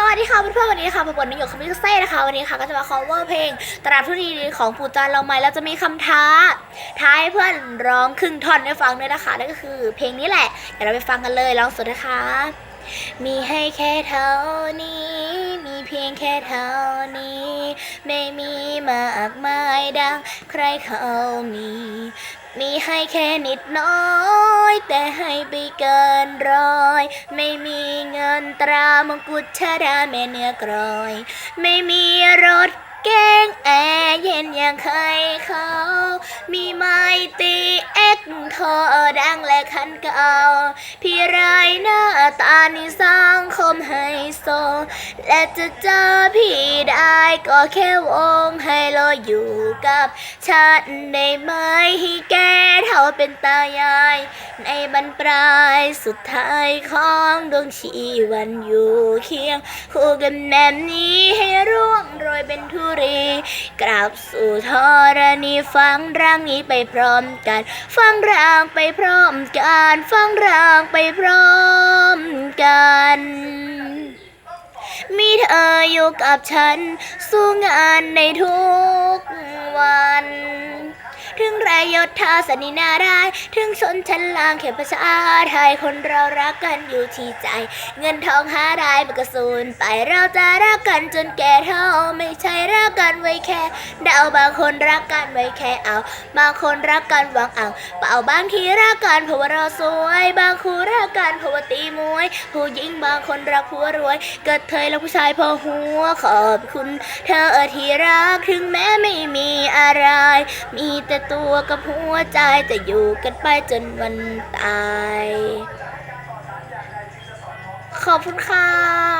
สวัสดีค่ะเพื่อนๆวันนี้นะคะผมบนนิยมคำมพิเซ่นะคะวันนี้ค่ะก็จะมา cover เพลงตราบทุนีของปู่จานเราไหมแล้วจะมีคำท้า ท้าให้เพื่อนร้องครึ่งท่อนให้ฟังด้วยนะคะนั่นก็คือเพลงนี้แหละเดี๋ยวเราไปฟังกันเลยลองสุดนะคะ มีให้แค่เท่านี้ งแค่เท่านี้ ไม่มีมากมายดังใครเขามี มีให้แค่นิดน้อย แต่ให้ไปเกินร้อย ไม่มีเงินตรามงกุฎชาดาแม่เนื้อกรอย ไม่มีรถเก๋งแอร์เย็นอย่างใครเขา มีไม้ตีเอ็กทอดังและคันเก่า พี่ไรายหน้าตานี่สา มไฮโซ และจะเจอพี่ได้ก็แค่วงให้รออยู่กับฉันได้ไหมให้แกเท่าเป็นตายาย ในบรรปลายสุดท้ายของดวงชีวันอยู่เคียง คู่กันแบบนี้ให้ร่วงโรยเป็นทุรีกราบสู่ธรณีฟังร่างนี้ไปพร้อมกัน ฟังร่างไปพร้อมกัน ฟังร่างไปพร้อมกัน มีเธออยู่กับฉัน สู้งานในทุก ถึงไรยศทาสนินาได้ถึงชนชั้นล่างเข็มประชาไทยคนเรารักกันอยู่ที่ใจ เงินทองหาได้มันก็สูญไปเราจะรักกันจนแก่เท่าไม่ใช่รักกันไว้แค่เดาบางคนรักกันไว้แค่เอาบางคนรักกันหวังเอาเปล่าบางทีรักกันเพราะว่าเราสวยบางคู่รักกันเพราะว่าตีมวย ผู้หญิงบางคนรักผัวรวย เกิดเธยแล้วผู้ชายพอหัวขอบคุณ เธอที่รักถึงแม้ไม่มีอะไร มีแต่ตัวกับหัวใจจะอยู่กันไปจนวันตาย ขอบคุณค่ะ